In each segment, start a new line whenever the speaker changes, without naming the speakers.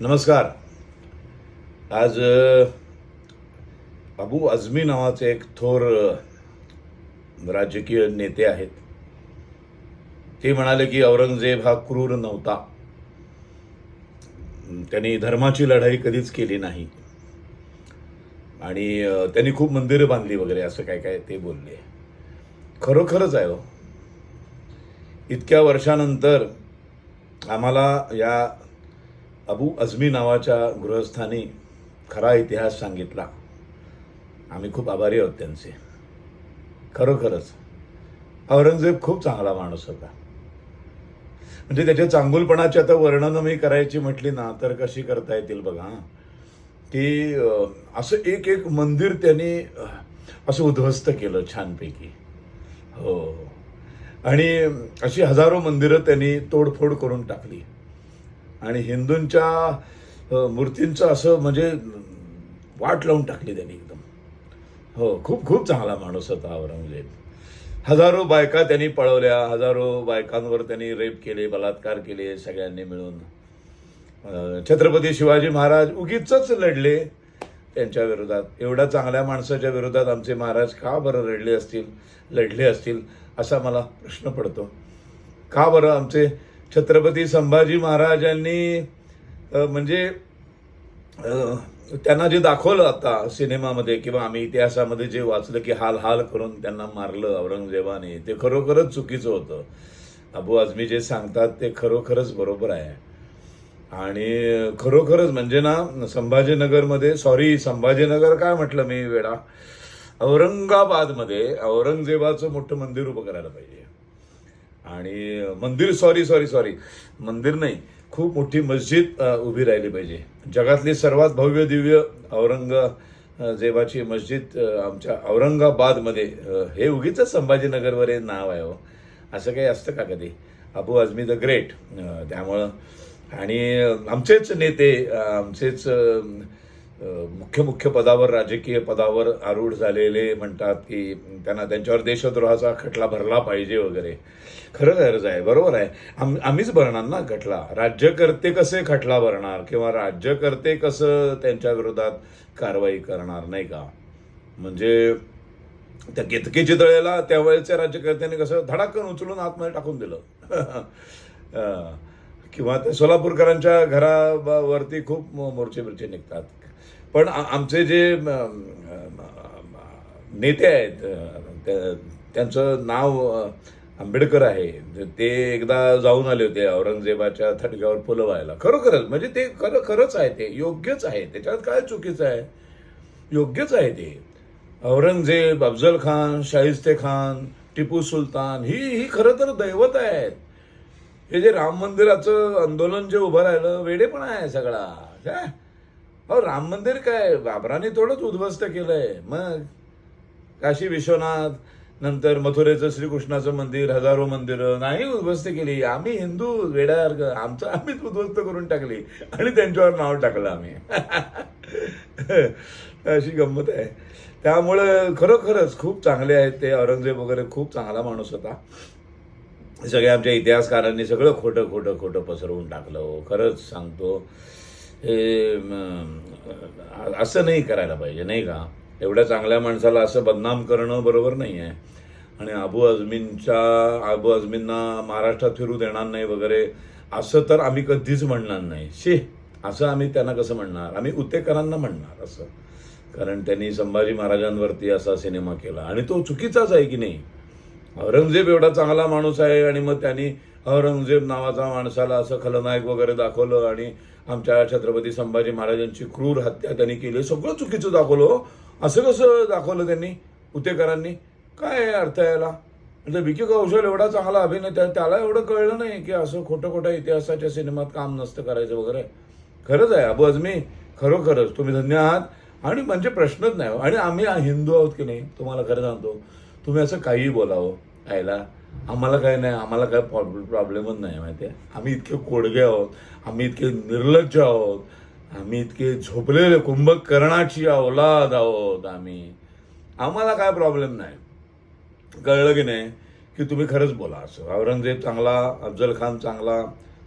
नमस्कार. आज अबू आझमी नावाचे एक थोर राजकीय नेते आहेत. ते म्हणाले की औरंगजेब हा क्रूर नव्हता. त्यांनी धर्माची लढाई कधीच केली नाही. आणि त्यांनी खूप मंदिरं बांधली वगैरे असं काय काय ते बोलले. खरोखरच आहे हो. इतक्या वर्षानंतर आम्हाला या अबू अझमी नावाच्या गृहस्थानी खरा इतिहास सांगितला. आम्ही खूप आभारी आहोत त्यांचे. खरोखरच औरंगजेब खूप चांगला माणूस होता. म्हणजे त्याच्या चांगुलपणाची आता वर्णनं मी करायची म्हटली ना तर कशी करता येतील बघा की असं एक एक मंदिर त्यांनी असं उद्ध्वस्त केलं छानपैकी. हो. आणि अशी हजारो मंदिरं त्यांनी तोडफोड करून टाकली. आणि हिंदूंच्या मूर्तींचं असं म्हणजे वाट लावून टाकली त्यांनी एकदम. हो खूप खूप चांगला माणूस होता औरंगजेब. हजारो बायका त्यांनी पळवल्या हजारो बायकांवर त्यांनी रेप केले बलात्कार केले सगळ्यांनी मिळून. छत्रपती शिवाजी महाराज उगीच लढले त्यांच्या विरोधात. एवढ्या चांगल्या माणसाच्या विरोधात आमचे महाराज का बरं रडले असतील लढले असतील असा मला प्रश्न पडतो. का बरं आमचे छत्रपती संभाजी महाराजांनी म्हणजे त्यांना जे दाखवलं आता सिनेमामध्ये किंवा आम्ही इतिहासामध्ये जे वाचलं की हाल हाल करून त्यांना मारलं औरंगजेबाने ते खरोखरच चुकीचं होतं. अबू आझमी जे सांगतात ते खरोखरच बरोबर आहे. आणि खरोखरच म्हणजे ना संभाजीनगरमध्ये सॉरी संभाजीनगर काय म्हटलं मी वेळा? औरंगाबादमध्ये औरंगजेबाचं मोठं मंदिर उभं करायला पाहिजे. आणि मंदिर सॉरी सॉरी सॉरी मंदिर नाही खूप मोठी मस्जिद उभी राहिली पाहिजे. जगातली सर्वात भव्य दिव्य औरंगजेबाची मस्जिद आमच्या औरंगाबादमध्ये हे उगीच संभाजीनगरवर हे नाव आहे हो. असं काही असतं का कधी? अबू आझमी द ग्रेट त्यामुळं. आणि आमचेच नेते आमचेच मुख्य मुख्य पदावर राजकीय पदावर आरूढ झालेले म्हणतात की त्यांना त्यांच्यावर देशद्रोहाचा खटला भरला पाहिजे वगैरे. खरं गरज आहे बरोबर आहे. आम आम्हीच भरणार ना खटला? राज्यकर्ते कसे खटला भरणार किंवा राज्यकर्ते कसं त्यांच्या विरोधात कारवाई करणार नाही का? म्हणजे त्या केतकीच्या तळेला त्यावेळेच्या राज्यकर्त्यांनी कसं धडाकन उचलून आतमध्ये टाकून दिलं. किंवा त्या सोलापूरकरांच्या घरावरती खूप मोर्चे बिर्चे निघतात. पण आमचे जे नेते आहेत त्या- त्यांचं नाव आंबेडकर आहे. ते एकदा जाऊन आले होते औरंगजेबाच्या थटक्यावर फुलं व्हायला. खरोखरच म्हणजे ते खरं खरंच आहे ते योग्यच आहे. त्याच्यात काय चुकीचं आहे? योग्यच आहे ते. औरंगजेब अफजल खान शाहिस्ते खान टिपू सुलतान ही ही खरं तर दैवत आहेत. हे जे राम मंदिराचं आंदोलन जे उभं राहिलं वेडेपणा आहे सगळा. काय अहो राम मंदिर काय? बाबराने थोडंच उद्ध्वस्त केलंय. मग? काशी विश्वनाथ नंतर मथुरेचं श्रीकृष्णाचं मंदिर हजारो मंदिरं नाही उद्ध्वस्त केली. आम्ही हिंदू वेड्यासारखं आमचं आम्हीच उद्ध्वस्त करून टाकली. आणि त्यांच्यावर नाव टाकलं आम्ही. अशी गंमत आहे. त्यामुळं खरोखरच खूप चांगले आहेत ते. औरंगजेब वगैरे खूप चांगला माणूस होता. सगळ्या आमच्या इतिहासकारांनी सगळं खोटं खोटं खोटं पसरवून टाकलं हो. खरंच सांगतो हे असं नाही करायला पाहिजे नाही का? एवढ्या चांगल्या माणसाला असं बदनाम करणं बरोबर नाही आहे आणि अबू अजमींच्या अबू अजमींना महाराष्ट्रात फिरू देणार नाही वगैरे असं तर आम्ही कधीच म्हणणार नाही. शे असं आम्ही त्यांना कसं म्हणणार? आम्ही उतेकरांना म्हणणार असं. कारण त्यांनी संभाजी महाराजांवरती असा सिनेमा केला. आणि तो चुकीचाच आहे की नाही? औरंगजेब एवढा चांगला माणूस आहे आणि मग त्यांनी औरंगजेब नावाचा माणसाला असं खलनायक वगैरे दाखवलं आणि आमच्या छत्रपती संभाजी महाराजांची क्रूर हत्या त्यांनी केली. सगळं चुकीचं दाखवलं हो. असं कसं दाखवलं त्यांनी? उतेकरांनी? काय अर्थ यायला याला? म्हणजे विकी कौशल एवढा चांगला अभिनेता त्याला एवढं कळलं नाही की असं खोटं खोटं इतिहासाच्या सिनेमात काम नसतं करायचं वगैरे. खरंच आहे अबू अजमी खरोखरच तुम्ही धन्य आहात. आणि म्हणजे प्रश्नच नाही हो. आणि आम्ही हिंदू आहोत की नाही तुम्हाला खरं सांगतो तुम्ही असं काहीही बोलावं हो. यायला. आम्हाला काय नाही आम्हाला काय प्रॉब्लेमच नाही माहिती आहे आम्ही इतके कोडगे आहोत आम्ही इतके निर्लज्ज आहोत आम्ही इतके झोपलेले कुंभकर्णाची औलाद आहोत आम्ही. आम्हाला काय प्रॉब्लेम नाही. कळलं की नाही की तुम्ही खरंच बोला असं. औरंगजेब चांगला अफजल खान चांगला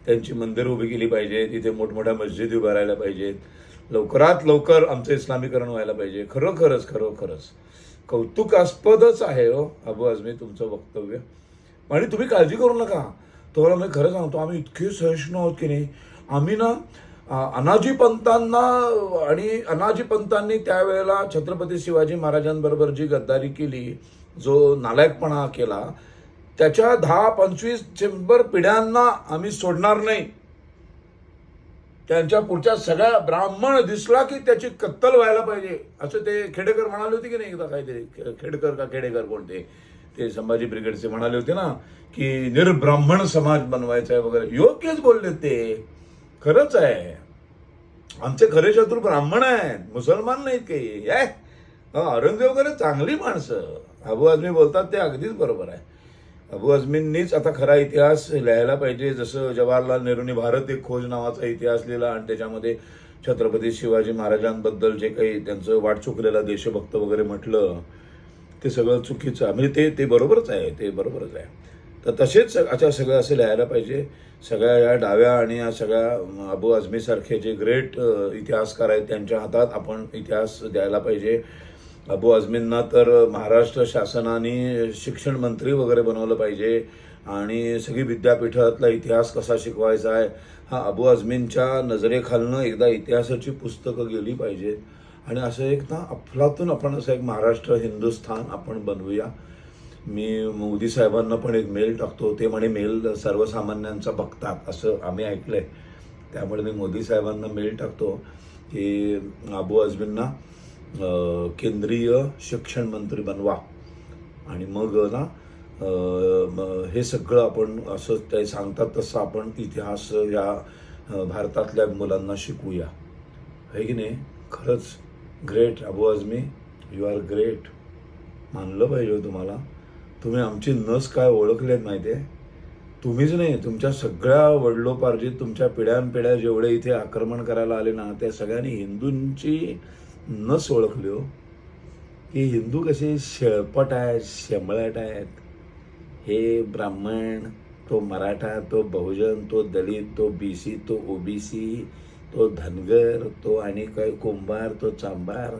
त्यांची मंदिरं उभी केली पाहिजे इथे मोठमोठ्या मस्जिदी उभारायला पाहिजेत. लवकरात लवकर आमचं इस्लामीकरण व्हायला पाहिजे. खरोखरच खरोखरच. कौतुकास्पदच आहे हो. अबू आझमी तुमचं वक्तव्य. आणि तुम्ही काळजी करू नका. तुम्हाला मी खरं सांगतो आम्ही इतके सहिष्णू आहोत की नाही. आम्ही ना अनाजी पंतांना आणि अनाजी पंतांनी त्यावेळेला छत्रपती शिवाजी महाराजांबरोबर जी गद्दारी केली जो नालायकपणा केला त्याच्या दहा पंचवीस शंभर पिढ्यांना आम्ही सोडणार नाही. त्यांच्या पुढच्या सगळ्या ब्राह्मण दिसला की त्याची कत्तल व्हायला पाहिजे. असं ते खेडेकर म्हणाले होते की नाही एकदा काहीतरी? खेडेकर खेडकर का खेडेकर कोणते? ते संभाजी ब्रिगेडचे म्हणाले होते ना की निर्ब्राह्मण समाज बनवायचा आहे वगैरे. योग्यच बोलले ते. खरंच आहे. आमचे खरे शत्रू ब्राह्मण आहेत. मुसलमान नाहीत काही. आहे औरंगजेब वगैरे चांगली माणसं. अबू आजमी बोलतात ते अगदीच बरोबर आहे. अबू अजमींनीच आता खरा इतिहास लिहायला पाहिजे. जसं जवाहरलाल नेहरूंनी भारत एक खोज नावाचा इतिहास लिहिला आणि त्याच्यामध्ये छत्रपती शिवाजी महाराजांबद्दल जे काही त्यांचं वाट चुकलेला देशभक्त वगैरे म्हटलं ते सगळं चुकीचं म्हणजे ते ते बरोबरच आहे ते बरोबरच आहे. तर तसेच अच्छा सगळं असं लिहायला पाहिजे. सगळ्या या डाव्या आणि या सगळ्या अबू आझमीसारखे जे ग्रेट इतिहासकार आहेत त्यांच्या हातात आपण इतिहास द्यायला पाहिजे. अबू आझमींना तर महाराष्ट्र शासनाने शिक्षण मंत्री वगैरे बनवलं पाहिजे आणि सगळी विद्यापीठातला इतिहास कसा शिकवायचा आहे हा अबू आझमींच्या नजरेखालनं एकदा इतिहासाची पुस्तकं गेली पाहिजे आणि असं एक ना अफलातून आपण असं एक महाराष्ट्र हिंदुस्थान आपण बनवूया. मी मोदी साहेबांना पण एक मेल टाकतो ते म्हणे मेल सर्वसामान्यांचा बघतात असं आम्ही ऐकलंय. त्यामुळे मी मोदी साहेबांना मेल टाकतो की अबू आझमींना केंद्रीय शिक्षण मंत्री बनवा. आणि मग ना हे सगळं आपण असं ते सांगतात तसं आपण इतिहास या भारतातल्या मुलांना शिकूया. आहे की नाही? खरंच great Abu Azmi you are great मानलं पाहिजे हो तुम्हाला. तुम्ही आमची नस काय ओळखलेत माहिती आहे तुम्हीच नाही तुमच्या सगळ्या वडलोपार्जित तुमच्या पिढ्यानपिढ्या जेवढे इथे आक्रमण करायला आले ना त्या सगळ्यांनी हिंदूंची नस ओळखल्यो की हिंदू कसे शेळपट आहेत शेंबळट आहेत? हे ब्राह्मण तो मराठा तो बहुजन तो दलित तो बी सी तो ओबीसी तो धनगर तो आणि काय कुंभार तो चांभार.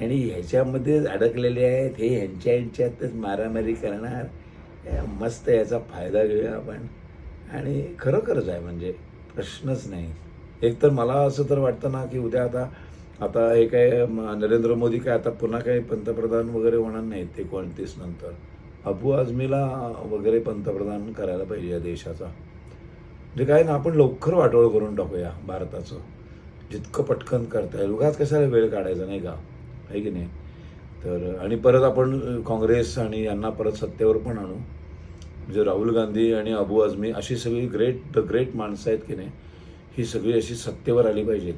आणि ह्याच्यामध्ये अडकलेले आहेत हे ह्यांच्या ह्यांच्यातच मारामारी करणार. मस्त याचा फायदा घेऊया आपण. आणि खरोखरच आहे म्हणजे प्रश्नच नाही. एकतर मला असं तर वाटतं ना की उद्या आता आता हे काय म- नरेंद्र मोदी काय आता पुन्हा काही पंतप्रधान वगैरे होणार नाहीत ते नंतर. अबू आझमीला वगैरे पंतप्रधान करायला पाहिजे या देशाचा. म्हणजे काय ना आपण लवकर वाटोळ करून टाकूया भारताचं. जितकं पटकन करता येईल. उगाच कशाला वेळ काढायचा नाही का? आहे की नाही? तर आणि परत आपण काँग्रेस आणि यांना परत सत्तेवर पण आणू. म्हणजे राहुल गांधी आणि अबू आझमी अशी सगळी ग्रेट द ग्रेट माणसं आहेत की नाही ही सगळी अशी सत्तेवर आली पाहिजेत.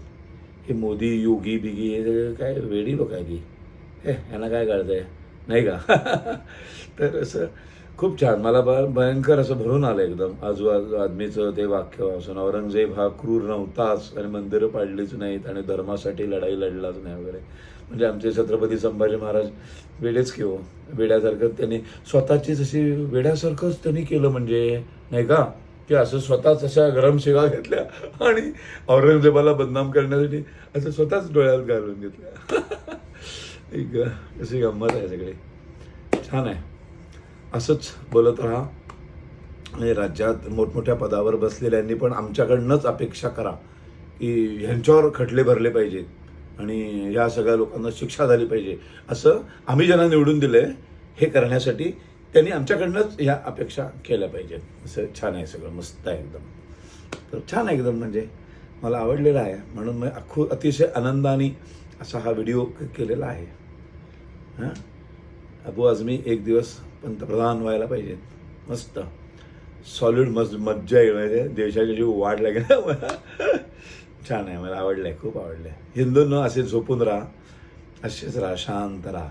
हे मोदी योगी बिगी हे सगळं काय वेडी लोक आहे की हे यांना काय कळतंय? नाही का? तर असं खूप छान. मला भयंकर असं भरून आलं एकदम. आजू आदमीचं ते वाक्य असून औरंगजेब हा क्रूर नव्हताच आणि मंदिरं पाडलीच नाहीत आणि धर्मासाठी लढाई लढलाच नाही वगैरे. म्हणजे आमचे छत्रपती संभाजी महाराज वेडेच की हो. वेड्यासारखं त्यांनी स्वतःचीच अशी वेड्यासारखंच त्यांनी केलं म्हणजे नाही का? की असं स्वतःच अशा गरम शिगा घेतल्या आणि औरंगजेबाला बदनाम करण्यासाठी असं स्वतःच डोळ्यात घालून घेतल्या. एक अशी गंमत आहे सगळी. छान आहे. असंच बोलत राहा. आणि राज्यात मोठमोठ्या पदावर बसलेल्यांनी पण आमच्याकडनंच अपेक्षा करा की ह्यांच्यावर खटले भरले पाहिजेत आणि ह्या सगळ्या लोकांना शिक्षा झाली पाहिजे. असं आम्ही ज्यांना निवडून दिलं आहे हे करण्यासाठी त्यांनी आमच्याकडनंच ह्या अपेक्षा केल्या पाहिजेत. असं छान आहे सगळं मस्त आहे एकदम. तर छान आहे एकदम म्हणजे मला आवडलेलं आहे. म्हणून मी अख्खू अतिशय आनंदाने असा हा व्हिडिओ केलेला आहे. हां? अबू आझमी एक दिवस पंतप्रधान व्हायला पाहिजेत. मस्त. सॉलिड मज मज्जा येईल. म्हणजे देशाची जीव वाढ लागेल मला. छान आहे. मला आवडलं आहे खूप आवडलं आहे हिंदूंना असे झोपून राहा. असेच राहा. शांत राहा.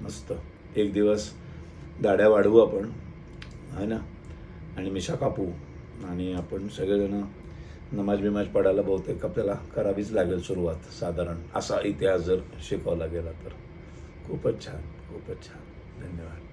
मस्त. एक दिवस दाड्या वाढवू आपण. है ना? आणि मिशा कापू. आणि आपण सगळेजण नमाज बिमाज पडायला बहुतेक आपल्याला करावीच लागेल सुरुवात साधारण. असा इतिहास जर शिकवला गेला तर. खूपच छान खूपच छान. धन्यवाद.